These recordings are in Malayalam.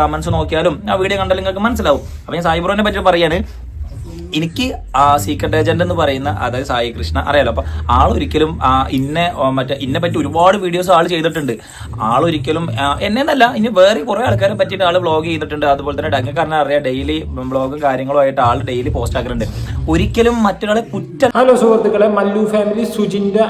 കമന്റ്സ് നോക്കിയാലും ആ വീഡിയോ കണ്ടാലും നിങ്ങൾക്ക് മനസ്സിലാവും. അപ്പൊ ഞാൻ സായി ബ്രോനെ പറ്റി പറയാണ്. എനിക്ക് ആ സീക്രട്ട് ഏജന്റ് എന്ന് പറയുന്ന അതായത് സായി കൃഷ്ണ അറിയാലോ. അപ്പൊ ആൾ ഒരിക്കലും ആ, ഇന്നെ മറ്റേ ഇന്നെ പറ്റി ഒരുപാട് വീഡിയോസ് ആൾ ചെയ്തിട്ടുണ്ട്. ആൾ ഒരിക്കലും എന്നെ എന്നല്ല ഇനി വേറെ കുറെ ആൾക്കാരെ പറ്റിയിട്ട് ആൾ വ്ളോഗ് ചെയ്തിട്ടുണ്ട്. അതുപോലെ തന്നെ ഡങ്ങക്കാരനെ അറിയാം ഡെയിലി വ്ളോഗും കാര്യങ്ങളുമായിട്ട് ആൾ ഡെയിലി പോസ്റ്റ് ആക്കുന്നുണ്ട് ഒരിക്കലും മറ്റൊരാളെ കുറ്റം ഹലോ സുഹൃത്തുക്കളെ മല്ലു ഫാമിലി സുജിന്റെ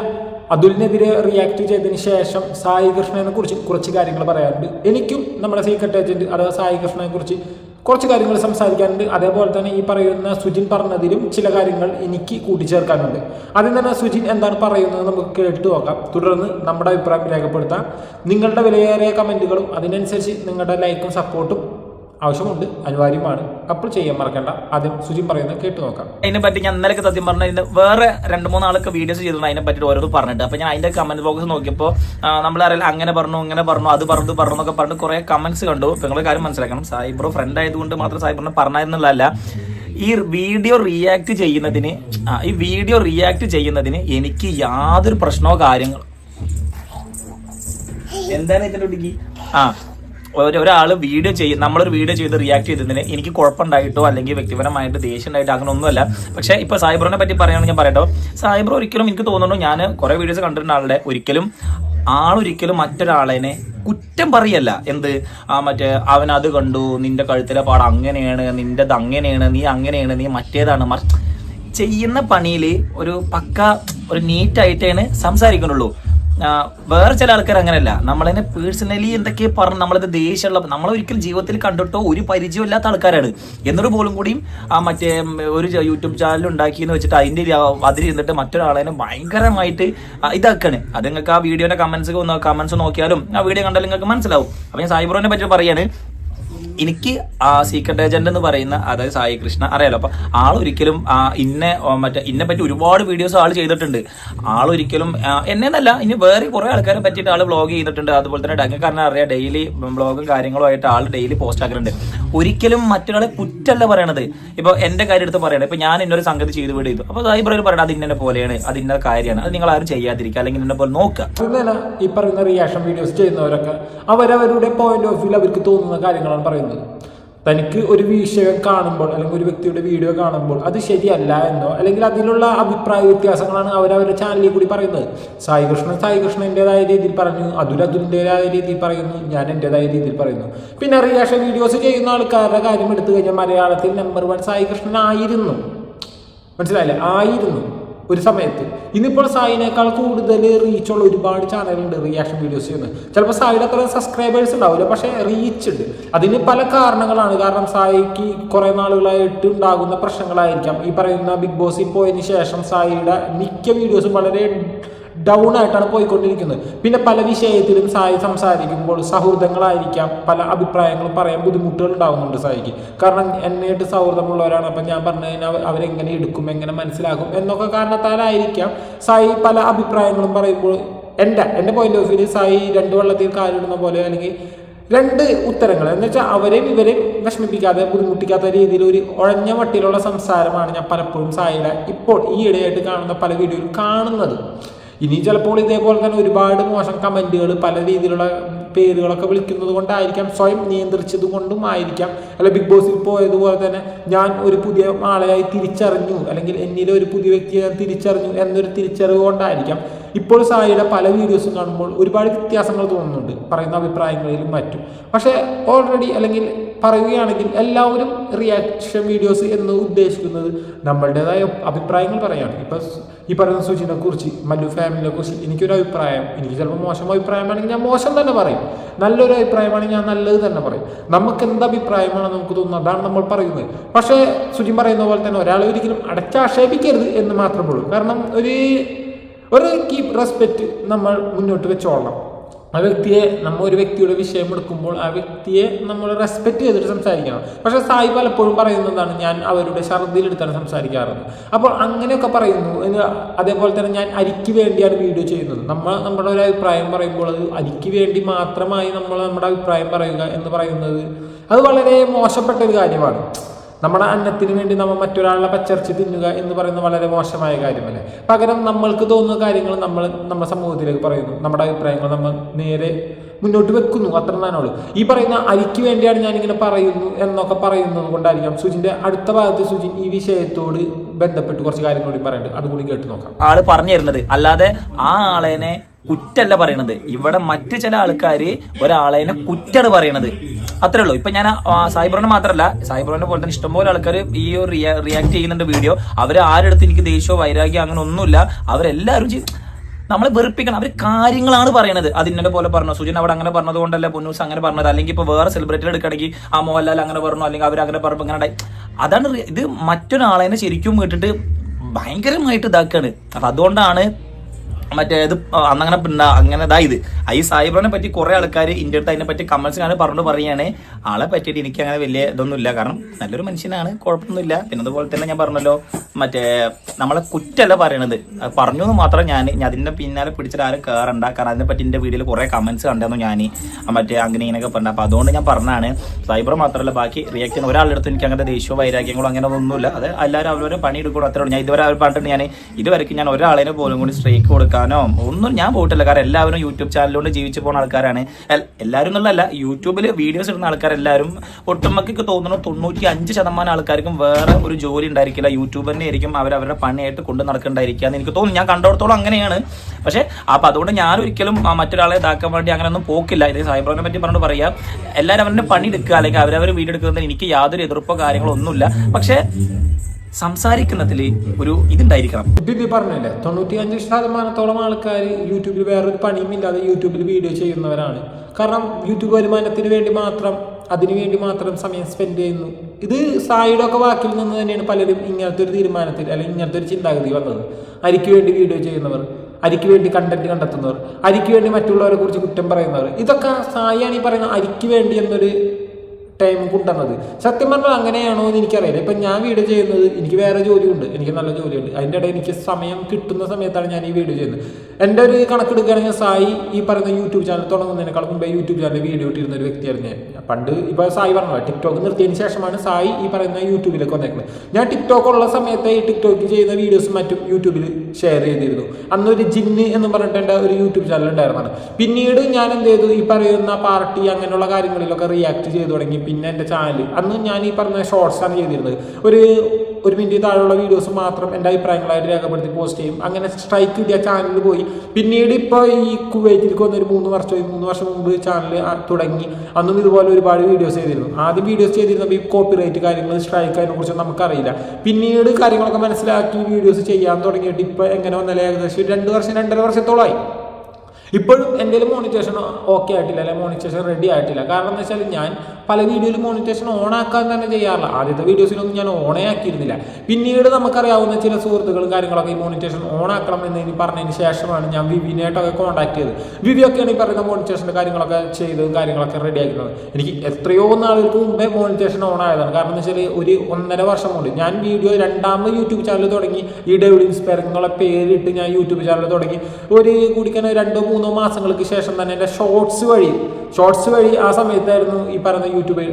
അതുലിനെതിരെ റിയാക്ട് ചെയ്തതിന് ശേഷം സായി കൃഷ്ണനെ കുറിച്ച് കുറച്ച് കാര്യങ്ങൾ പറയാറുണ്ട്. എനിക്കും നമ്മുടെ സീക്രട്ട് ഏജന്റ് അഥവാ സായി കൃഷ്ണനെ കുറിച്ച് കുറച്ച് കാര്യങ്ങൾ സംസാരിക്കാനുണ്ട് അതേപോലെ തന്നെ ഈ പറയുന്ന സുജിൻ പറഞ്ഞതിലും ചില കാര്യങ്ങൾ എനിക്ക് കൂട്ടിച്ചേർക്കാനുണ്ട്. ആദ്യം തന്നെ സുജിൻ എന്താണ് പറയുന്നത് നമുക്ക് കേട്ടു നോക്കാം. തുടർന്ന് നമ്മുടെ അഭിപ്രായം രേഖപ്പെടുത്താം. നിങ്ങളുടെ വിലയേറിയ കമന്റുകളും അതിനനുസരിച്ച് നിങ്ങളുടെ ലൈക്കും സപ്പോർട്ടും ആവശ്യമുണ്ട് അനിവാര്യമാണ്. അപ്പോൾ ചെയ്യാൻ മറക്കണ്ട. ആദ്യം സുജിൻ പറയുന്നത് കേട്ടു നോക്കാം. അതിനെ പറ്റി ഞാൻ ഇന്നലെ സത്യം പറഞ്ഞ വേറെ രണ്ട് മൂന്ന് ആൾക്ക് വീഡിയോസ് ചെയ്തിട്ടുണ്ട്. അതിനെ പറ്റി ഓരോന്ന് പറഞ്ഞിട്ട്. അപ്പൊ ഞാൻ അതിന്റെ കമന്റ് ബോക്സ് നോക്കിയപ്പോൾ നമ്മൾ അറിയില്ല അങ്ങനെ പറഞ്ഞു ഇങ്ങനെ പറഞ്ഞു അത് പറഞ്ഞു പറഞ്ഞു എന്നൊക്കെ പറഞ്ഞു കുറെ കമന്റ്സ് കണ്ടു. നിങ്ങൾ കാര്യം മനസ്സിലാക്കണം. സായിബ്രോ ഫ്രണ്ട് ആയതുകൊണ്ട് മാത്രം സായിബ്രോനെ പറഞ്ഞതെന്നുള്ളതല്ല ഈ വീഡിയോ റിയാക്ട് ചെയ്യുന്നതിന് ഈ വീഡിയോ റിയാക്ട് ചെയ്യുന്നതിന് എനിക്ക് യാതൊരു പ്രശ്നമോ കാര്യങ്ങളോ എന്താണ് ഇതിന്റെ ആ ഒരു- ഒരാൾ വീഡിയോ ചെയ്യും നമ്മളൊരു വീഡിയോ ചെയ്ത് റിയാക്ട് ചെയ്തതിന് എനിക്ക് കുഴപ്പമുണ്ടായിട്ടോ അല്ലെങ്കിൽ വ്യക്തിപരമായിട്ട് ദേഷ്യം ഉണ്ടായിട്ടോ അങ്ങനെ ഒന്നുമല്ല പക്ഷെ ഇപ്പൊ സായിബ്രോനെ പറ്റി പറയുകയാണെങ്കിൽ ഞാൻ പറയട്ടോ. സായിബ്രോ ഒരിക്കലും എനിക്ക് തോന്നുന്നു ഞാൻ കുറെ വീഡിയോസ് കണ്ടിരുന്ന ആളുടെ ഒരിക്കലും ആളൊരിക്കലും മറ്റൊരാളെ കുറ്റം പറയല്ല. എന്ത്? ആ മറ്റേ അവൻ അത് കണ്ടു നിന്റെ കഴുത്തിലെ പാട് അങ്ങനെയാണ് നിന്റെത് അങ്ങനെയാണ് നീ അങ്ങനെയാണ് നീ മറ്റേതാണ് ചെയ്യുന്ന പണിയിൽ ഒരു പക്ക ഒരു നീറ്റായിട്ടാണ് സംസാരിക്കുന്നുള്ളൂ. വേറെ ചില ആൾക്കാർ അങ്ങനെയല്ല. നമ്മളതിനെ പേഴ്സണലി എന്തൊക്കെ പറഞ്ഞ് നമ്മളത് ദേഷ്യമുള്ള നമ്മളൊരിക്കലും ജീവിതത്തിൽ കണ്ടിട്ടോ ഒരു പരിചയം ഇല്ലാത്ത ആൾക്കാരാണ്. എന്നിട്ട് പോലും കൂടിയും ആ മറ്റേ ഒരു യൂട്യൂബ് ചാനൽ ഉണ്ടാക്കിയെന്ന് വെച്ചിട്ട് അതിന്റെ അതിലിരുന്നിട്ട് മറ്റൊരാളെ ഭയങ്കരമായിട്ട് ഇതാക്കാണ്. അത് നിങ്ങൾക്ക് ആ വീഡിയോന്റെ കമൻസ് കമൻസ് നോക്കിയാലും ആ വീഡിയോ കണ്ടാലും നിങ്ങൾക്ക് മനസ്സിലാവും. അപ്പം ഞാൻ സൈബ്രോനെ പറ്റി പറയാണ്. എനിക്ക് ആ സീക്രട്ട് ഏജന്റ് എന്ന് പറയുന്ന അതായത് സായി കൃഷ്ണ അറിയാലോ. അപ്പൊ ആളൊരിക്കലും ഇന്നെ മറ്റേ ഇന്നെ പറ്റി ഒരുപാട് വീഡിയോസ് ആൾ ചെയ്തിട്ടുണ്ട്. ആളൊരിക്കലും എന്നെ എന്നല്ല ഇനി വേറെ കുറെ ആൾക്കാരെ പറ്റിയിട്ട് ആൾ ബ്ലോഗ് ചെയ്തിട്ടുണ്ട്. അതുപോലെ തന്നെ ഡങ്ങക്കാരനെ അറിയാം ഡെയിലി ബ്ലോഗും കാര്യങ്ങളുമായിട്ട് ആൾ ഡെയിലി പോസ്റ്റ് ആക്കുന്നുണ്ട് ഒരിക്കലും മറ്റൊരാളെ കുറ്റല്ല പറയണത്. ഇപ്പൊ എന്റെ കാര്യം എടുത്ത് പറയണത് ഇപ്പൊ ഞാൻ ഇന്നൊരു സംഗതി ചെയ്ത് വീട് ചെയ്തു അപ്പൊ സായി പറയൽ പറയണത് അത് ഇന്നെ പോലെയാണ് അത് ഇന്ന കാര്യമാണ്. അത് നിങ്ങൾ ആരും ചെയ്യാതിരിക്കുക അല്ലെങ്കിൽ ഇന്നെ പോലെ നോക്കുക. ഈ പറയുന്ന റിയാക്ഷൻ വീഡിയോസ് ചെയ്യുന്നവരൊക്കെ അവരവരുടെ പോയിന്റ് ഓഫ് വ്യൂ അവർക്ക് തോന്നുന്ന കാര്യങ്ങളാണ് പറയുന്നത്. തനിക്ക് ഒരു വിഷയം കാണുമ്പോൾ അല്ലെങ്കിൽ ഒരു വ്യക്തിയുടെ വീഡിയോ കാണുമ്പോൾ അത് ശരിയല്ല എന്നോ അല്ലെങ്കിൽ അതിലുള്ള അഭിപ്രായ വ്യത്യാസങ്ങളാണ് അവരവരുടെ ചാനലിൽ കൂടി പറയുന്നത്. സായി കൃഷ്ണൻ സായി കൃഷ്ണന്റെതായ രീതിയിൽ പറഞ്ഞു. അതുൽ അതുലിന്റെതായ രീതിയിൽ പറയുന്നു. ഞാൻ എന്റെതായ രീതിയിൽ പറയുന്നു. പിന്നെ റിയാക്ഷൻ വീഡിയോസ് ചെയ്യുന്ന ആൾക്കാരുടെ കാര്യം എടുത്തു കഴിഞ്ഞാൽ മലയാളത്തിൽ നമ്പർ വൺ സായി കൃഷ്ണൻ ആയിരുന്നു. മനസ്സിലായില്ലേ? ആയിരുന്നു. ഒരു സമയത്ത്. ഇന്നിപ്പോൾ സായിനേക്കാൾ കൂടുതൽ റീച്ചുള്ള ഒരുപാട് ചാനലുണ്ട് റിയാക്ഷൻ വീഡിയോസ് ചെയ്യുന്നത് ചിലപ്പോൾ സായിയുടെ അത്ര സബ്സ്ക്രൈബേഴ്സ് ഉണ്ടാവില്ല പക്ഷേ റീച്ച് ഉണ്ട്. അതിന് പല കാരണങ്ങളാണ്. കാരണം സായിക്ക് കുറേ നാളുകളായിട്ട് ഉണ്ടാകുന്ന പ്രശ്നങ്ങളായിരിക്കാം. ഈ പറയുന്ന ബിഗ് ബോസിൽ പോയതിന് ശേഷം സായിയുടെ മിക്ക വീഡിയോസും വളരെ ഡൗൺ ആയിട്ടാണ് പോയിക്കൊണ്ടിരിക്കുന്നത്. പിന്നെ പല വിഷയത്തിലും സായി സംസാരിക്കുമ്പോൾ സൗഹൃദങ്ങളായിരിക്കാം പല അഭിപ്രായങ്ങളും പറയാൻ ബുദ്ധിമുട്ടുകൾ ഉണ്ടാകുന്നുണ്ട് സായിക്ക്. കാരണം എന്നെയായിട്ട് സൗഹൃദമുള്ളവരാണ്. അപ്പം ഞാൻ പറഞ്ഞു കഴിഞ്ഞാൽ അവ- അവരെങ്ങനെ എടുക്കും എങ്ങനെ മനസ്സിലാക്കും എന്നൊക്കെ കാരണത്താലായിരിക്കാം സായി പല അഭിപ്രായങ്ങളും പറയുമ്പോൾ എന്റെ എന്റെ പോയിന്റ് ഓഫ് വ്യൂ സായി രണ്ട് വെള്ളത്തിൽ കാലിടുന്ന പോലെ അല്ലെങ്കിൽ രണ്ട് ഉത്തരങ്ങൾ. എന്ന് വെച്ചാൽ അവരെയും ഇവരെയും വിഷമിപ്പിക്കാതെ ബുദ്ധിമുട്ടിക്കാത്ത രീതിയിൽ ഒരു ഒഴഞ്ഞ വട്ടിയിലുള്ള സംസാരമാണ് ഞാൻ പലപ്പോഴും സായിയുടെ ഇപ്പോൾ ഈ ഇടയായിട്ട് കാണുന്ന പല വീഡിയോയിൽ കാണുന്നത്. ഇനി ചിലപ്പോൾ ഇതേപോലെ തന്നെ ഒരുപാട് മോശം കമന്റുകൾ പല രീതിയിലുള്ള പേരുകളൊക്കെ വിളിക്കുന്നത് കൊണ്ടായിരിക്കാം സ്വയം നിയന്ത്രിച്ചത് കൊണ്ടും ആയിരിക്കാം. അല്ല ബിഗ് ബോസിൽ പോയതുപോലെ തന്നെ ഞാൻ ഒരു പുതിയ ആളെയായി തിരിച്ചറിഞ്ഞു അല്ലെങ്കിൽ എന്നിലെ ഒരു പുതിയ വ്യക്തിയെ ഞാൻ തിരിച്ചറിഞ്ഞു എന്നൊരു തിരിച്ചറിവ് കൊണ്ടായിരിക്കാം. ഇപ്പോൾ സായിയുടെ പല വീഡിയോസും കാണുമ്പോൾ ഒരുപാട് വ്യത്യാസങ്ങൾ തോന്നുന്നുണ്ട് പറയുന്ന അഭിപ്രായങ്ങളിലും മറ്റും. പക്ഷേ ഓൾറെഡി അല്ലെങ്കിൽ പറയുകയാണെങ്കിൽ എല്ലാവരും റിയാക്ഷൻ വീഡിയോസ് എന്ന് ഉദ്ദേശിക്കുന്നത് നമ്മളുടേതായ അഭിപ്രായങ്ങൾ പറയാണ്. ഇപ്പം ഈ പറയുന്ന സുജിനെ കുറിച്ച് മല്ലു ഫാമിലിനെ കുറിച്ച് എനിക്കൊരു അഭിപ്രായം എനിക്ക് ചിലപ്പോൾ മോശം അഭിപ്രായമാണെങ്കിൽ ഞാൻ മോശം തന്നെ പറയും. നല്ലൊരു അഭിപ്രായമാണെങ്കിൽ ഞാൻ നല്ലത് തന്നെ പറയും. നമുക്ക് എന്ത് അഭിപ്രായമാണ് നമുക്ക് തോന്നുന്നത് അതാണ് നമ്മൾ പറയുന്നത്. പക്ഷേ സുജിൻ പറയുന്ന പോലെ തന്നെ ഒരാളെ ഒരിക്കലും അടച്ചാക്ഷേപിക്കരുത് എന്ന് മാത്രമേ ഉള്ളൂ. കാരണം ഒരു ഒരു കീപ് റെസ്പെക്റ്റ് നമ്മൾ മുന്നോട്ട് വെച്ചോളണം. ആ വ്യക്തിയെ നമ്മൾ ഒരു വ്യക്തിയുടെ വിഷയം എടുക്കുമ്പോൾ ആ വ്യക്തിയെ നമ്മൾ റെസ്പെക്ട് ചെയ്തിട്ട് സംസാരിക്കണം. പക്ഷേ സായി പലപ്പോഴും പറയുന്നതാണ് ഞാൻ അവരുടെ ഛർദിയിലെടുത്താണ് സംസാരിക്കാറുണ്ട് അപ്പോൾ അങ്ങനെയൊക്കെ പറയുന്നു. അതേപോലെ തന്നെ ഞാൻ അരിക്ക് വേണ്ടിയാണ് വീഡിയോ ചെയ്യുന്നത്. നമ്മൾ നമ്മുടെ ഒരു അഭിപ്രായം പറയുമ്പോൾ അത് അരിക്ക് വേണ്ടി മാത്രമായി നമ്മൾ നമ്മുടെ അഭിപ്രായം പറയുക എന്ന് പറയുന്നത് അത് വളരെ മോശപ്പെട്ട ഒരു കാര്യമാണ്. നമ്മുടെ അന്നത്തിന് വേണ്ടി നമ്മൾ മറ്റൊരാളുടെ പച്ചർച്ചി തിന്നുക എന്ന് പറയുന്നത് വളരെ മോശമായ കാര്യമല്ലേ? പകരം നമ്മൾക്ക് തോന്നുന്ന കാര്യങ്ങൾ നമ്മൾ നമ്മുടെ സമൂഹത്തിലേക്ക് പറയുന്നു. നമ്മുടെ അഭിപ്രായങ്ങൾ നമ്മൾ നേരെ മുന്നോട്ട് വെക്കുന്നു. അത്ര തന്നെയുള്ളൂ ഈ പറയുന്ന അരിക്ക് വേണ്ടിയാണ് ഞാനിങ്ങനെ പറയുന്നു എന്നൊക്കെ പറയുന്നത് കൊണ്ടായിരിക്കാം സുജിന്റെ അടുത്ത ഭാഗത്ത് സുജിൻ ഈ വിഷയത്തോട് ബന്ധപ്പെട്ട് കുറച്ച് കാര്യങ്ങൾ കൂടി പറയുന്നുണ്ട് അതുകൂടി കേട്ട് നോക്കാം. ആൾ പറഞ്ഞു തരുന്നത് അല്ലാതെ ആ ആളേനെ കുറ്റല്ല പറയണത്. ഇവിടെ മറ്റ് ചില ആൾക്കാർ ഒരാളെ കുറ്റാണ് പറയണത്. അത്രേ ഉള്ളൂ. ഇപ്പൊ ഞാൻ സായിബ്രോനെ മാത്രമല്ല സായിബ്രോനെ പോലെ തന്നെ ഇഷ്ടംപോലെ ആൾക്കാർ ഈ ഒരു റിയാക്ട് ചെയ്യുന്നുണ്ട് വീഡിയോ അവർ ആരെടുത്ത് എനിക്ക് ദേഷ്യമോ വൈരാഗ്യം അങ്ങനെ ഒന്നുമില്ല. അവരെല്ലാവരും നമ്മളെ വെറുപ്പിക്കണം. അവർ കാര്യങ്ങളാണ് പറയണത്. അത് ഇന്നലെ പോലെ പറഞ്ഞു സുജൻ അവിടെ അങ്ങനെ പറഞ്ഞത് കൊണ്ടല്ല പൊന്നൂസ് അങ്ങനെ പറഞ്ഞത്. അല്ലെങ്കിൽ ഇപ്പൊ വേറെ സെലിബ്രിറ്റി എടുക്കണമെങ്കിൽ ആ മോഹൻലാൽ അങ്ങനെ പറഞ്ഞു അല്ലെങ്കിൽ അവർ അങ്ങനെ പറഞ്ഞു ഇങ്ങനെ അതാണ് ഇത് മറ്റൊരാളെ ശരിക്കും വിട്ടിട്ട് ഭയങ്കരമായിട്ട് ഇതാക്കാണ്. അപ്പൊ അതുകൊണ്ടാണ് മറ്റേ ഇത് അന്നങ്ങനെ പിന്നെ അങ്ങനെ ഇതായത് ഈ സായിബ്രോനെ പറ്റി കുറെ ആൾക്കാർ ഇന്ത്യ അടുത്ത് അതിനെ പറ്റി കമന്റ്സ് കാണാൻ പറഞ്ഞു പറയുകയാണ് ആളെ പറ്റിയിട്ട് എനിക്ക് അങ്ങനെ വലിയ ഇതൊന്നുമില്ല. കാരണം നല്ലൊരു മനുഷ്യനാണ് കുഴപ്പമൊന്നുമില്ല. പിന്നെ അതുപോലെ തന്നെ ഞാൻ പറഞ്ഞല്ലോ മറ്റേ നമ്മളെ കുറ്റല്ല പറയണത്. പറഞ്ഞു എന്ന് മാത്രം ഞാൻ അതിന്റെ പിന്നാലെ പിടിച്ചിട്ട് ആരും കയറണ്ട കാരണം അതിനെ പറ്റി എന്റെ വീഡിയോയിൽ കുറെ കമന്റ്സ് കണ്ടായിരുന്നു ഞാൻ മറ്റേ അങ്ങനെ ഇങ്ങനെയൊക്കെ പറഞ്ഞു. അപ്പൊ അതുകൊണ്ട് ഞാൻ പറഞ്ഞാണ് സൈബർ മാത്രമല്ല ബാക്കി റിയാക്ട് ചെയ്യുന്ന ഒരാളുടെ അടുത്ത് എനിക്ക് അങ്ങനത്തെ ദേഷ്യമോ വൈരാഗ്യങ്ങളോ അങ്ങനെ ഒന്നുമില്ല. അത് എല്ലാവരും അവരവരെ പണി എടുക്കണം അത്രയുള്ളൂ ഞാൻ ഇതുവരെ അവർ പറഞ്ഞിട്ട് ഞാൻ ഇതുവരെ ഞാൻ ഒരാളെ പോലും കൂടി സ്ട്രൈക്ക് കൊടുക്കാനോ ഒന്നും ഞാൻ പോയിട്ടില്ല. കാരണം എല്ലാവരും യൂട്യൂബ് ചാനലിലൂടെ ജീവിച്ചു പോകുന്ന ആൾക്കാരാണ്. എല്ലാവരും എന്നുള്ളതല്ല യൂട്യൂബിൽ വീഡിയോസ് ഇടുന്ന ആൾക്കാരെല്ലാവരും ഒട്ടുമക്കൊക്കെ തോന്നുന്നു തൊണ്ണൂറ്റി അഞ്ച് ശതമാനം ആൾക്കാർക്കും വേറെ ഒരു ജോലി ഉണ്ടായിരിക്കില്ല. യൂട്യൂബ് തന്നെ ആയിരിക്കും അവർ അവരുടെ പണിയായിട്ട് കൊണ്ട് നടക്കണ്ടായിരിക്കുക എന്ന് എനിക്ക് തോന്നുന്നു. ഞാൻ കണ്ടിടത്തോളം അങ്ങനെയാണ്. പക്ഷേ അപ്പോൾ അതുകൊണ്ട് ഞാൻ ഒരിക്കലും മറ്റൊരാളെ ഇതാക്കാൻ വേണ്ടി അങ്ങനെയൊന്നും പോക്കില്ല. ഇത് സൈബറിനെ പറ്റി പറഞ്ഞു പറയാം. എല്ലാവരും അവരുടെ പണി എടുക്കുക. അല്ലെങ്കിൽ അവരവർ വീഡിയോ എടുക്കുന്നതിന് എനിക്ക് യാതൊരു എതിർപ്പോ കാര്യങ്ങളോ ഒന്നുമില്ല. പക്ഷേ സംസാരിക്കുന്നതിൽ ഒരു ഇതുണ്ടായിരിക്കണം. ബിബി പറഞ്ഞല്ലേ പറഞ്ഞില്ലേ തൊണ്ണൂറ്റി അഞ്ച് ശതമാനത്തോളം ആൾക്കാർ യൂട്യൂബിൽ വേറൊരു പണിയും ഇല്ലാതെ യൂട്യൂബിൽ വീഡിയോ ചെയ്യുന്നവരാണ്. കാരണം യൂട്യൂബ് വരുമാനത്തിന് വേണ്ടി മാത്രം അതിനു വേണ്ടി മാത്രം സമയം സ്പെൻഡ് ചെയ്യുന്നു. ഇത് സായിയുടെ ഒക്കെ വാക്കിൽ നിന്ന് തന്നെയാണ് പലരും ഇങ്ങനത്തെ ഒരു തീരുമാനത്തിൽ അല്ലെങ്കിൽ ഇങ്ങനത്തെ ഒരു ചിന്താഗതി വന്നത്. അരിക്ക് വേണ്ടി വീഡിയോ ചെയ്യുന്നവർ അരിക്ക് വേണ്ടി കണ്ടന്റ് കണ്ടെത്തുന്നവർ അരിക്ക് വേണ്ടി മറ്റുള്ളവരെ കുറിച്ച് കുറ്റം പറയുന്നവർ ഇതൊക്കെ സായിയാണ് ഈ പറയുന്ന അരിക്ക് വേണ്ടി എന്നൊരു ടൈം കൊണ്ടുവന്നത്. സത്യം പറഞ്ഞാൽ അങ്ങനെയാണോ എന്ന് എനിക്കറിയില്ല. ഇപ്പം ഞാൻ വീഡിയോ ചെയ്യുന്നത് എനിക്ക് വേറെ ജോലിയുണ്ട്. എനിക്ക് നല്ല ജോലിയുണ്ട്. അതിന്റെ ഇടയിൽ എനിക്ക് സമയം കിട്ടുന്ന സമയത്താണ് ഞാൻ ഈ വീഡിയോ ചെയ്യുന്നത്. എന്റെ ഒരു കണക്കെടുക്കുകയാണെങ്കിൽ സായി ഈ പറയുന്ന യൂട്യൂബ് ചാനൽ തുടങ്ങുന്നതിനേക്കാൾ മുമ്പേ യൂട്യൂബ് ചാനൽ വീഡിയോ ഇട്ടിരുന്ന ഒരു വ്യക്തിയായിരുന്നു ഞാൻ. പണ്ട് ഇപ്പോൾ സായി പറഞ്ഞല്ലോ ടിക്ടോക്ക് നിർത്തിയതിന് ശേഷമാണ് സായി ഈ പറയുന്ന യൂട്യൂബിലേക്ക് വന്നേക്കുന്നത്. ഞാൻ ടിക്ടോക്ക് ഉള്ള സമയത്ത് ഈ ടിക്ടോക്ക് ചെയ്യുന്ന വീഡിയോസും മറ്റും യൂട്യൂബിൽ ഷെയർ ചെയ്തിരുന്നു. അന്നൊരു ജിന്ന് എന്ന് പറഞ്ഞിട്ട് ഒരു യൂട്യൂബ് ചാനൽ ഉണ്ടായിരുന്നതാണ്. പിന്നീട് ഞാൻ എന്ത് ചെയ്തു? ഈ പറയുന്ന പാർട്ടി അങ്ങനെയുള്ള കാര്യങ്ങളിലൊക്കെ റിയാക്ട് ചെയ്തു തുടങ്ങി. പിന്നെ എന്റെ ചാനൽ അന്ന് ഞാൻ ഈ പറഞ്ഞ ഷോർട്സാണ് ചെയ്തിരുന്നത്. ഒരു ഒരു മിനിറ്റ് താഴെയുള്ള വീഡിയോസ് മാത്രം എന്റെ അഭിപ്രായങ്ങളായിട്ട് രേഖപ്പെടുത്തി പോസ്റ്റ് ചെയ്യും. അങ്ങനെ സ്ട്രൈക്ക് കിട്ടിയ ചാനലിൽ പോയി. പിന്നീട് ഇപ്പോൾ ഈ കുവൈറ്റിലേക്ക് വന്നൊരു മൂന്ന് വർഷം മൂന്ന് വർഷം മുമ്പ് ചാനൽ തുടങ്ങി. അന്നും ഇതുപോലെ ഒരുപാട് വീഡിയോസ് ചെയ്തിരുന്നു. ആദ്യം വീഡിയോസ് ചെയ്തിരുന്നപ്പോൾ ഈ കോപ്പിറൈറ്റ് കാര്യങ്ങൾ സ്ട്രൈക്ക് അതിനെക്കുറിച്ചൊന്നും നമുക്കറിയില്ല. പിന്നീട് കാര്യങ്ങളൊക്കെ മനസ്സിലാക്കി വീഡിയോസ് ചെയ്യാൻ തുടങ്ങിയിട്ട് ഇപ്പോൾ എങ്ങനെ വന്നാലും ഏകദേശം ഒരു രണ്ട് വർഷം രണ്ടര വർഷത്തോളമായി ഇപ്പോഴും എന്റെ മോണിറ്റേഷൻ ഓക്കെ ആയിട്ടില്ല അല്ലെങ്കിൽ മോണിറ്റേഷൻ റെഡി ആയിട്ടില്ല. കാരണം എന്ന് വെച്ചാൽ ഞാൻ പല വീഡിയോയിലും മോണിറ്റേഷൻ ഓൺ ആക്കാൻ തന്നെ ചെയ്യാറില്ല. ആദ്യത്തെ വീഡിയോസിലൊന്നും ഞാൻ ഓണേ ആക്കിയിരുന്നില്ല. പിന്നീട് നമുക്കറിയാവുന്ന ചില സുഹൃത്തുക്കളും കാര്യങ്ങളൊക്കെ ഈ മോണിറ്റേഷൻ ഓൺ ആക്കണം എന്ന് ഇനി പറഞ്ഞതിന് ശേഷമാണ് ഞാൻ വിവിനായിട്ടൊക്കെ കോൺടാക്ട് ചെയ്തത്. വിവിയൊക്കെയാണ് ഈ പറയുന്ന മോണിറ്റേഷന്റെ കാര്യങ്ങളൊക്കെ ചെയ്തതും കാര്യങ്ങളൊക്കെ റെഡി ആക്കുന്നത് എനിക്ക് എത്രയോ നാളുകൾക്ക് മുമ്പേ മോണിറ്റേഷൻ ഓൺ ആയതാണ് കാരണം എന്ന് വെച്ചാൽ ഒരു ഒന്നര വർഷം കൊണ്ട് ഞാൻ വീഡിയോ രണ്ടാമത് യൂട്യൂബ് ചാനൽ തുടങ്ങി. ഈ ഡെവിഡ് ഇൻസ്പയർ എന്നുള്ള പേരിട്ട് ഞാൻ യൂട്യൂബ് ചാനൽ തുടങ്ങി. ഒരു കൂടിക്കാൻ രണ്ടോ മൂന്നോ മാസങ്ങൾക്ക് ശേഷം തന്നെ എന്റെ ഷോർട്സ് വഴി ഷോർട്സ് വഴി ആ സമയത്തായിരുന്നു ഈ പറയുന്ന യൂട്യൂബ്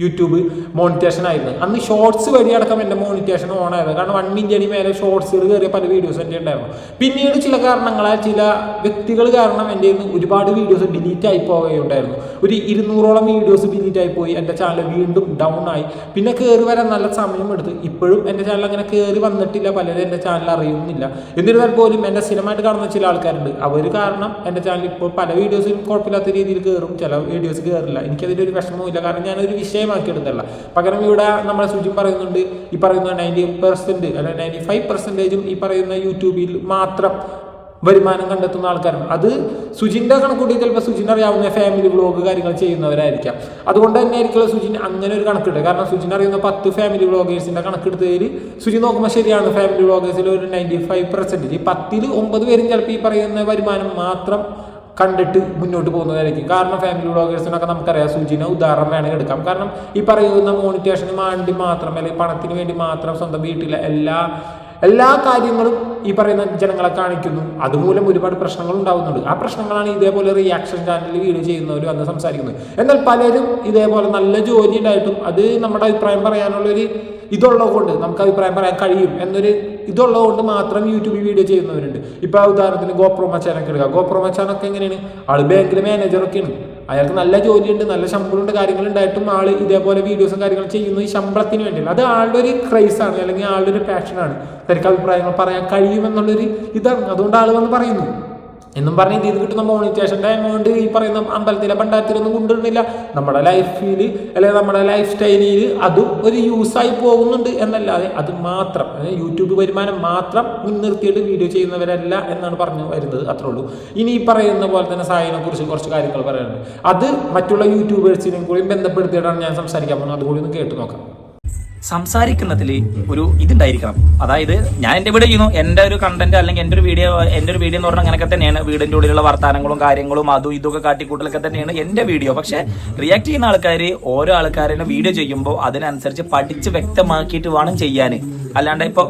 യൂട്യൂബ് മോണിറ്റേഷൻ ആയിരുന്നു. അന്ന് ഷോർട്സ് വഴി അടക്കം എന്റെ മോണിറ്റേഷൻ ഓൺ ആയിരുന്നു. കാരണം വൺ മില്യണി മേലെ ഷോർട്സുകൾ കയറിയ പല വീഡിയോസ് എന്റെ ഉണ്ടായിരുന്നു. പിന്നീട് ചില കാരണങ്ങളാൽ ചില വ്യക്തികൾ കാരണം എന്റെ ഒരുപാട് വീഡിയോസ് ഡിലീറ്റ് ആയി പോവുകയുണ്ടായിരുന്നു. ഒരു ഇരുന്നൂറോളം വീഡിയോസ് ഡിലീറ്റ് ആയി പോയി. എന്റെ ചാനൽ വീണ്ടും ഡൗൺ ആയി. പിന്നെ കയറി വരാൻ നല്ല സമയം എടുത്ത്. ഇപ്പോഴും എന്റെ ചാനൽ അങ്ങനെ കയറി വന്നിട്ടില്ല. പലരും എന്റെ ചാനൽ അറിയുന്നില്ല. എന്നിരുന്നാൽ പോലും എന്റെ സ്ഥിരമായിട്ട് കാണുന്ന ചില ആൾക്കാരുണ്ട്. അവർ കാരണം എന്റെ ചാനൽ ഇപ്പോൾ പല വീഡിയോസിലും കുഴപ്പമില്ലാത്ത രീതിയിൽ കയറും ചില വീഡിയോസ് കയറില്ല എനിക്കതിന്റെ ഒരു വിഷമവും ഇല്ല കാരണം ഞാനൊരു വിഷയമാക്കി എടുത്തല്ല പകരം ഇവിടെ നമ്മൾ സുജിൻ പറയുന്നുണ്ട് ഈ പറയുന്ന നയന്റി പെർസെന്റ് അല്ലെങ്കിൽ നയന്റി ഫൈവ് പെർസെന്റേജും ഈ പറയുന്ന യൂട്യൂബിൽ മാത്രം വരുമാനം കണ്ടെത്തുന്ന ആൾക്കാരാണ്. അത് സുജിന്റെ കണക്കൂട്ടി ചിലപ്പോൾ സുജിൻ അറിയാവുന്ന ഫാമിലി വ്ളോഗ് കാര്യങ്ങൾ ചെയ്യുന്നവരായിരിക്കാം. അതുകൊണ്ട് തന്നെ ആയിരിക്കും സുജിൻ അങ്ങനെ ഒരു കണക്കിട്ട് കാരണം സുജിൻ അറിയുന്ന പത്ത് ഫാമിലി വ്ളോഗേഴ്സിന്റെ കണക്കെടുത്തതിൽ സുജിൻ നോക്കുമ്പോൾ ശരിയാണ് ഫാമിലി വ്ളോഗേഴ്സിൽ ഒരു നയന്റി ഫൈവ് പെർസെന്റേജ് ഈ പത്തിൽ ഒമ്പത് പേരും ചിലപ്പോൾ ഈ പറയുന്ന വരുമാനം മാത്രം കണ്ടിട്ട് മുന്നോട്ട് പോകുന്നതായിരിക്കും. കാരണം ഫാമിലി വ്ളോഗേഴ്സിനൊക്കെ നമുക്കറിയാം സൂചിനെ ഉദാഹരണം വേണമെങ്കിൽ എടുക്കാം. കാരണം ഈ പറയുന്ന മോണിറ്റേഷന് വേണ്ടി മാത്രം അല്ലെങ്കിൽ പണത്തിന് വേണ്ടി മാത്രം സ്വന്തം വീട്ടിലെ എല്ലാ എല്ലാ കാര്യങ്ങളും ഈ പറയുന്ന ജനങ്ങളെ കാണിക്കുന്നു. അതുമൂലം ഒരുപാട് പ്രശ്നങ്ങൾ ഉണ്ടാകുന്നുണ്ട് ആ പ്രശ്നങ്ങളാണ് ഇതേപോലെ റിയാക്ഷൻ ചാനലിൽ വീഡിയോ ചെയ്യുന്നവർ വന്ന് സംസാരിക്കുന്നത്. എന്നാൽ പലരും ഇതേപോലെ നല്ല ജോലി ഉണ്ടായിട്ടും അത് നമ്മുടെ അഭിപ്രായം പറയാനുള്ളൊരു ഇതുള്ളത് കൊണ്ട് നമുക്ക് അഭിപ്രായം പറയാൻ കഴിയും എന്നൊരു ഇതുള്ളത് കൊണ്ട് മാത്രം യൂട്യൂബിൽ വീഡിയോ ചെയ്യുന്നവരുണ്ട്. ഇപ്പൊ ഉദാഹരണത്തിന് ഗോപ്രോ മച്ചാനൊക്കെ എടുക്കുക ഗോപ്രോ മച്ചാനൊക്കെ എങ്ങനെയാണ്? ആൾ ബാങ്കിലെ മാനേജറൊക്കെയാണ് അയാൾക്ക് നല്ല ജോലിയുണ്ട് നല്ല ശമ്പളമുണ്ട് കാര്യങ്ങൾ ഉണ്ടായിട്ടും ഇതേപോലെ വീഡിയോസും കാര്യങ്ങളും ചെയ്യുന്നു ഈ ശമ്പളത്തിന് വേണ്ടിയല്ല അത് ആളുടെ ഒരു ക്രൈസ് ആണ് അല്ലെങ്കിൽ ആളുടെ ഒരു പാഷനാണ് തനിക്ക് അഭിപ്രായങ്ങൾ പറയാൻ കഴിയുമെന്നുള്ളൊരു ഇതാണ്. അതുകൊണ്ട് ആൾ വന്ന് പറയുന്നു. എന്നും പറഞ്ഞ് നിന്ന് കിട്ടുന്ന മോണിറ്റേഷന്റെ എമൗണ്ട് ഈ പറയുന്ന അമ്പലത്തിലെ പണ്ടാരത്തിലൊന്നും കൊണ്ടുവരുന്നില്ല. നമ്മുടെ ലൈഫിൽ അല്ലെങ്കിൽ നമ്മുടെ ലൈഫ് സ്റ്റൈലിൽ അതും ഒരു യൂസായി പോകുന്നുണ്ട് എന്നല്ലാതെ അത് മാത്രം യൂട്യൂബ് വരുമാനം മാത്രം മുൻനിർത്തിയിട്ട് വീഡിയോ ചെയ്യുന്നവരല്ല എന്നാണ് പറഞ്ഞു വരുന്നത്. അത്രേ ഉള്ളൂ. ഇനി ഈ പറയുന്ന പോലെ തന്നെ സായിനെ കുറിച്ച് കുറച്ച് കാര്യങ്ങൾ പറയാനുണ്ട്. അത് മറ്റുള്ള യൂട്യൂബേഴ്സിനെയും കൂടി ബന്ധപ്പെടുത്തിയിട്ടാണ് ഞാൻ സംസാരിക്കാൻ പോകുന്നത്. അതുകൂടി ഒന്ന് കേട്ട് നോക്കാം. സംസാരിക്കുന്നതിൽ ഒരു ഇതുണ്ടായിരിക്കണം. അതായത് ഞാൻ എന്റെ വീഡിയോ ചെയ്യുന്നു എന്റെ ഒരു കണ്ടന്റ് അല്ലെങ്കിൽ എന്റെ ഒരു വീഡിയോ എന്റെ ഒരു വീഡിയോ എന്ന് പറഞ്ഞാൽ അങ്ങനെയൊക്കെ തന്നെയാണ്. വീടിന്റെ ഉള്ളിലുള്ള വർത്തമാനങ്ങളും കാര്യങ്ങളും അതും ഇതൊക്കെ കാട്ടിക്കൂട്ടലൊക്കെ തന്നെയാണ് എന്റെ വീഡിയോ. പക്ഷെ റിയാക്ട് ചെയ്യുന്ന ആൾക്കാർ ഓരോ ആൾക്കാരെ വീഡിയോ ചെയ്യുമ്പോൾ അതിനനുസരിച്ച് പഠിച്ച് വ്യക്തമാക്കിയിട്ട് വേണം ചെയ്യാൻ. അല്ലാണ്ട് ഇപ്പോൾ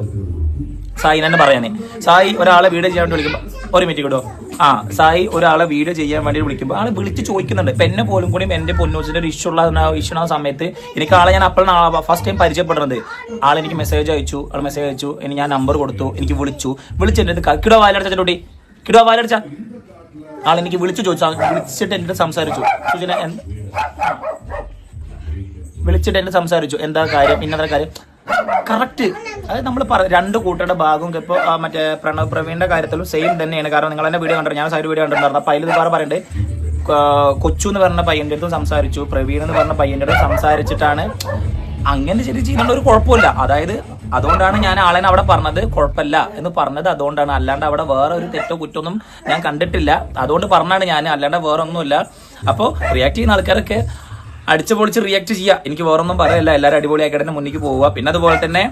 സായി തന്നെ പറയാനേ. സായി ഒരാളെ വീഡിയോ ചെയ്യാൻ വേണ്ടി വിളിക്കുമ്പോൾ ഒരു മിനിറ്റ് കിട്ടോ ആ സായി ഒരാളെ വീഡിയോ ചെയ്യാൻ വേണ്ടി വിളിക്കുമ്പോൾ ആൾ വിളിച്ച് ചോദിക്കുന്നുണ്ട്. ഇപ്പൊ എന്നെ പോലും കൂടി എന്റെ പൊന്നൂസിന്റെ ഒരു ഇഷ്യൂ ഉള്ള ഇഷ്യൂ ആ സമയത്ത് എനിക്ക് ആളെ ഞാൻ അപ്പോഴാണ് ഫസ്റ്റ് ടൈം പരിചയപ്പെടുന്നത്. ആൾ എനിക്ക് മെസ്സേജ് അയച്ചു ആൾ മെസ്സേജ് അയച്ചു ഇനി ഞാൻ നമ്പർ കൊടുത്തു എനിക്ക് വിളിച്ചു. വിളിച്ചിട്ട് കിടോ വാലടിച്ച ചോട്ടി കിടോ വാലടിച്ച ആൾ എനിക്ക് വിളിച്ചു ചോദിച്ചു വിളിച്ചിട്ട് എന്റെ സംസാരിച്ചു. വിളിച്ചിട്ട് എന്നെ സംസാരിച്ചു. എന്താ കാര്യം? ഇന്നത്തെ കാര്യം? കറക്റ്റ് അതായത് നമ്മൾ രണ്ട് കൂട്ടരുടെ ഭാഗവും ഇപ്പോൾ മറ്റേ പ്രണവ് പ്രവീണിന്റെ കാര്യത്തിലും സെയിം തന്നെയാണ്. കാരണം നിങ്ങൾ എന്നെ വീഡിയോ കണ്ടു ഞാൻ സൈഡ് വീഡിയോ കണ്ടിട്ടുണ്ടായിരുന്നു. അപ്പോൾ അതിൽ വേറെ പറയണ്ടേ. കൊച്ചു എന്ന് പറഞ്ഞ പയ്യന്റെ അടുത്തും സംസാരിച്ചു. പ്രവീൺ എന്ന് പറഞ്ഞ പയ്യന്റെ അടുത്ത് സംസാരിച്ചിട്ടാണ്. അങ്ങനെ ശരി ചെയ്യുന്നുണ്ട്. ഒരു കുഴപ്പമില്ല. അതായത് അതുകൊണ്ടാണ് ഞാൻ ആളെ അവിടെ പറഞ്ഞത്. കുഴപ്പമില്ല എന്ന് പറഞ്ഞത് അതുകൊണ്ടാണ്. അല്ലാണ്ട് അവിടെ വേറെ ഒരു തെറ്റോ കുറ്റൊന്നും ഞാൻ കണ്ടിട്ടില്ല. അതുകൊണ്ട് പറഞ്ഞാണ് ഞാൻ. അല്ലാണ്ട് വേറെ ഒന്നുമില്ല. അപ്പോൾ റിയാക്ട് ചെയ്യുന്ന ആൾക്കാരൊക്കെ അടിച്ചു പൊളിച്ച് റിയാക്ട് ചെയ്യുക എനിക്ക് വേറൊന്നും പറയല്ല. എല്ലാവരും അടിപൊളിയാക്കിയിട്ട് തന്നെ മുന്നിലേക്ക് പോവുക. പിന്നെ അതുപോലെ തന്നെ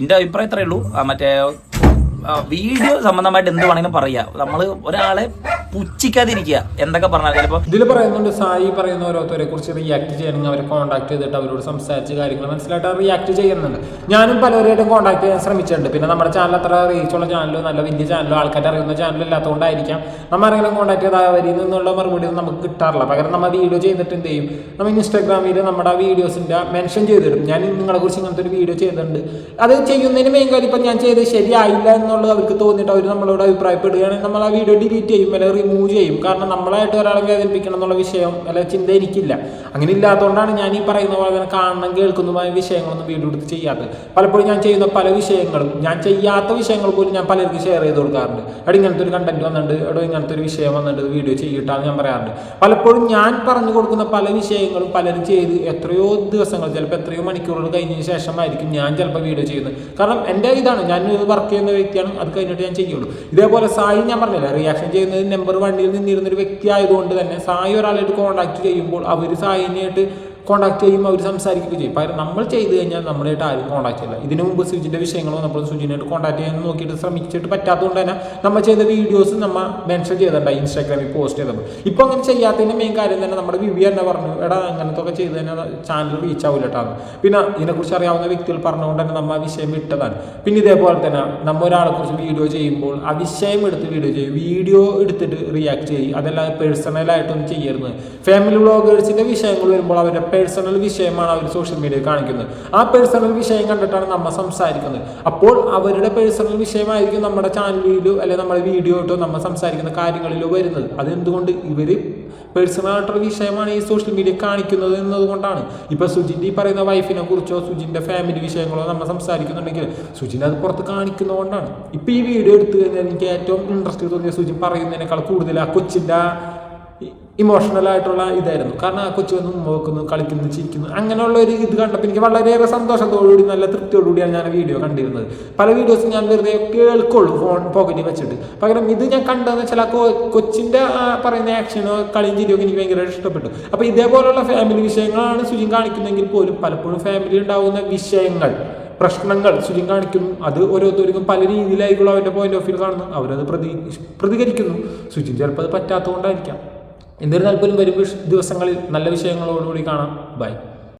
എന്റെ അഭിപ്രായം ഇത്രയേ ഉള്ളൂ. മറ്റേ വീഡിയോ സംബന്ധമായിട്ട് എന്ത് വേണമെങ്കിലും പറയാ. നമ്മൾ ഒരാളെ പുച്ഛിക്കാതിരിക്കുക. എന്തൊക്കെ പറഞ്ഞാൽ ചിലപ്പോൾ ഇതിൽ പറയുന്നുണ്ട് സായി പറയുന്ന ഓരോരുത്തരെ കുറിച്ച് റിയാക്ട് ചെയ്യണമെങ്കിൽ അവരെ കോൺടാക്ട് ചെയ്തിട്ട് അവരോട് സംസാരിച്ച് കാര്യങ്ങൾ മനസ്സിലായിട്ട് റിയാക്ട് ചെയ്യുന്നുണ്ട്. ഞാനും പലവരായിട്ടും കോൺടാക്ട് ചെയ്യാൻ ശ്രമിച്ചിട്ടുണ്ട്. പിന്നെ നമ്മുടെ ചാനൽ അത്ര റീച്ചുള്ള ചാനലോ നല്ല വലിയ ചാനലോ ആൾക്കാർ അറിയുന്ന ചാനലോ ഇല്ലാത്തതുകൊണ്ടായിരിക്കാം. നമ്മൾ ആരെങ്കിലും കോൺടാക്ട് ചെയ്താൽ അവരിൽ നിന്നുള്ള മറുപടി ഒന്നും നമുക്ക് കിട്ടാറില്ല. പകരം നമ്മൾ വീഡിയോ ചെയ്തിട്ട് എന്ത് ചെയ്യും? നമ്മൾ ഇൻസ്റ്റാഗ്രാമിൽ നമ്മുടെ വീഡിയോസിന്റെ മെൻഷൻ ചെയ്തിടും. ഞാൻ നിങ്ങളെ കുറിച്ച് ഇങ്ങനത്തെ ഒരു വീഡിയോ ചെയ്തിട്ടുണ്ട്. അത് ചെയ്യുന്നതിന് മെയിൻ കാര്യം ഇപ്പം ഞാൻ ചെയ്ത് ശരിയായില്ല എന്നുള്ളത് അവർക്ക് തോന്നിയിട്ട് അവർ നമ്മളോട് അഭിപ്രായപ്പെടുകയാണെങ്കിൽ നമ്മൾ ആ വീഡിയോ ഡിലീറ്റ് ചെയ്യും. അല്ലെങ്കിൽ റിമൂവ് ചെയ്യും. കാരണം നമ്മളായിട്ട് ഒരാളെ വേദനിപ്പിക്കണം എന്നുള്ള വിഷയം അല്ല ചിന്ത എനിക്കില്ല അങ്ങനെ ഇല്ലാത്തതുകൊണ്ടാണ് ഞാൻ ഈ പറയുന്ന പോലെ തന്നെ കാണണം കേൾക്കുന്നതുമായ വിഷയങ്ങളൊന്നും വീഡിയോ എടുത്ത് ചെയ്യാത്തത്. പലപ്പോഴും ഞാൻ ചെയ്യുന്ന പല വിഷയങ്ങളും ഞാൻ ചെയ്യാത്ത വിഷയങ്ങൾ പോലും ഞാൻ പലർക്ക് ഷെയർ ചെയ്ത് കൊടുക്കാറുണ്ട്. എവിടെ ഇങ്ങനത്തെ ഒരു കണ്ടന്റ് വന്നിട്ടുണ്ട് എവിടെ ഇങ്ങനത്തെ ഒരു വിഷയം വന്നിട്ട് വീഡിയോ ചെയ്യിട്ടാന്ന് ഞാൻ പറയാറുണ്ട്. പലപ്പോഴും ഞാൻ പറഞ്ഞു കൊടുക്കുന്ന പല വിഷയങ്ങളും പലരും ചെയ്ത് എത്രയോ ദിവസങ്ങൾ ചിലപ്പോൾ എത്രയോ മണിക്കൂറുകൾ കഴിഞ്ഞതിന് ശേഷമായിരിക്കും ഞാൻ ചിലപ്പോൾ വീഡിയോ ചെയ്യുന്നത്. കാരണം എന്റെ ഇതാണ് ഞാൻ വർക്ക് ചെയ്യുന്ന വ്യക്തിയാണ് അത് കഴിഞ്ഞിട്ട് ഞാൻ ചെയ്യുള്ളൂ. ഇതേപോലെ സായി ഞാൻ പറഞ്ഞില്ല റിയാക്ഷൻ ചെയ്യുന്നത് നമ്പർ വണ്ണിൽ നിന്നിരുന്നൊരു വ്യക്തി ആയതുകൊണ്ട് തന്നെ സായി ഒരാളായിട്ട് കോൺടാക്ട് ചെയ്യുമ്പോൾ അവർ സായിനായിട്ട് കോൺടാക്ട് ചെയ്യും അവർ സംസാരിക്കുകയും ചെയ്യും. പകരം നമ്മൾ ചെയ്ത് കഴിഞ്ഞാൽ നമ്മളായിട്ട് ആരും കോൺടാക്ട് ചെയ്യില്ല. ഇതിനു മുമ്പ് സുജിന്റെ വിഷയങ്ങൾ നമ്മൾ സുജിനായിട്ട് കോൺടാക്ട് ചെയ്യാൻ നോക്കിയിട്ട് ശ്രമിച്ചിട്ട് പറ്റാത്തതുകൊണ്ട് തന്നെ നമ്മൾ ചെയ്ത വീഡിയോസ് നമ്മൾ മെൻഷൻ ചെയ്തിട്ടുണ്ടായി ഇൻസ്റ്റാഗ്രാമിൽ പോസ്റ്റ് ചെയ്തപ്പോൾ ഇപ്പോൾ അങ്ങനെ ചെയ്യാത്തതിന്റെ മെയിൻ കാര്യം തന്നെ നമ്മുടെ വിവി തന്നെ പറഞ്ഞു എടാ അങ്ങനത്തെ ഒക്കെ ചെയ്ത് തന്നെ ചാനൽ റീച്ച് ആവില്ല കേട്ടോ പിന്നെ ഇതിനെക്കുറിച്ച് അറിയാവുന്ന വ്യക്തികൾ പറഞ്ഞുകൊണ്ട് തന്നെ നമ്മൾ ആ വിഷയം വിട്ടതാണ്. പിന്നെ ഇതേപോലെ തന്നെ നമ്മൾ ഒരാളെക്കുറിച്ച് വീഡിയോ ചെയ്യുമ്പോൾ ആ വിഷയം എടുത്ത് വീഡിയോ ചെയ്യും. വീഡിയോ എടുത്തിട്ട് റിയാക്ട് ചെയ്യും. അതല്ലാതെ പേഴ്സണലായിട്ടൊന്നും ചെയ്യരുത്. ഫാമിലി വ്ളോഗേഴ്സിന്റെ വിഷയങ്ങൾ വരുമ്പോൾ അവരുടെ പേഴ്സണൽ വിഷയമാണ് അവർ സോഷ്യൽ മീഡിയയിൽ കാണിക്കുന്നത്. ആ പേഴ്സണൽ വിഷയം കണ്ടിട്ടാണ് നമ്മൾ സംസാരിക്കുന്നത്. അപ്പോൾ അവരുടെ പേഴ്സണൽ വിഷയമായിരിക്കും നമ്മുടെ ചാനലിലോ അല്ലെങ്കിൽ നമ്മുടെ വീഡിയോ ഇട്ടോ നമ്മൾ സംസാരിക്കുന്ന കാര്യങ്ങളിലോ വരുന്നത്. അതെന്തുകൊണ്ട്? ഇവർ പേഴ്സണൽ ആയിട്ടുള്ള വിഷയമാണ് ഈ സോഷ്യൽ മീഡിയ കാണിക്കുന്നത് എന്നതുകൊണ്ടാണ്. ഇപ്പൊ സുജിന്റെ ഈ പറയുന്ന വൈഫിനെ കുറിച്ചോ സുജിന്റെ ഫാമിലി വിഷയങ്ങളോ നമ്മൾ സംസാരിക്കുന്നുണ്ടെങ്കിൽ സുജിൻ അത് പുറത്ത് കാണിക്കുന്നതുകൊണ്ടാണ് ഇപ്പൊ ഈ വീഡിയോ എടുത്തു കഴിഞ്ഞാൽ എനിക്ക് ഏറ്റവും ഇൻട്രസ്റ്റ് തോന്നിയ സുജിൻ പറയുന്നതിനേക്കാൾ കൂടുതൽ ആ കൊച്ചിന്റെ ഇമോഷണൽ ആയിട്ടുള്ള ഇതായിരുന്നു. കാരണം ആ കൊച്ചു വന്ന് നോക്കുന്നു കളിക്കുന്നു ചിരിക്കുന്നു അങ്ങനെയുള്ള ഒരു ഇത് കണ്ടപ്പോൾ എനിക്ക് വളരെയേറെ സന്തോഷത്തോടുകൂടി നല്ല തൃപ്തിയോടുകൂടിയാണ് ഞാൻ വീഡിയോ കണ്ടിരുന്നത്. പല വീഡിയോസും ഞാൻ വെറുതെ കേൾക്കുള്ളൂ ഫോൺ പോക്കറ്റിൽ വെച്ചിട്ട്. പകരം ഇത് ഞാൻ കണ്ടതെന്ന് വെച്ചാൽ ആ കൊച്ചിന്റെ പറയുന്ന ആക്ഷനോ കളിയും ചിരിയോ എനിക്ക് ഭയങ്കര ഇഷ്ടപ്പെട്ടു. അപ്പോൾ ഇതേപോലുള്ള ഫാമിലി വിഷയങ്ങളാണ് സുജിൻ കാണിക്കുന്നതെങ്കിൽ പോലും പലപ്പോഴും ഫാമിലി ഉണ്ടാകുന്ന വിഷയങ്ങൾ പ്രശ്നങ്ങൾ സുജിൻ കാണിക്കുന്നു അത് ഓരോരുത്തർക്കും പല രീതിയിലായിക്കുള്ള അവരുടെ പോയിന്റ് ഓഫ് വ്യൂ കാണുന്നു അവരത് പ്രതി പ്രതികരിക്കുന്നു. സുജിൻ ചിലപ്പോൾ അത് പറ്റാത്തതുകൊണ്ടായിരിക്കാം. എന്നിരുന്നാൽ പോലും വരും ദിവസങ്ങളിൽ നല്ല വിഷയങ്ങളോടുകൂടി കാണാം. ബൈ.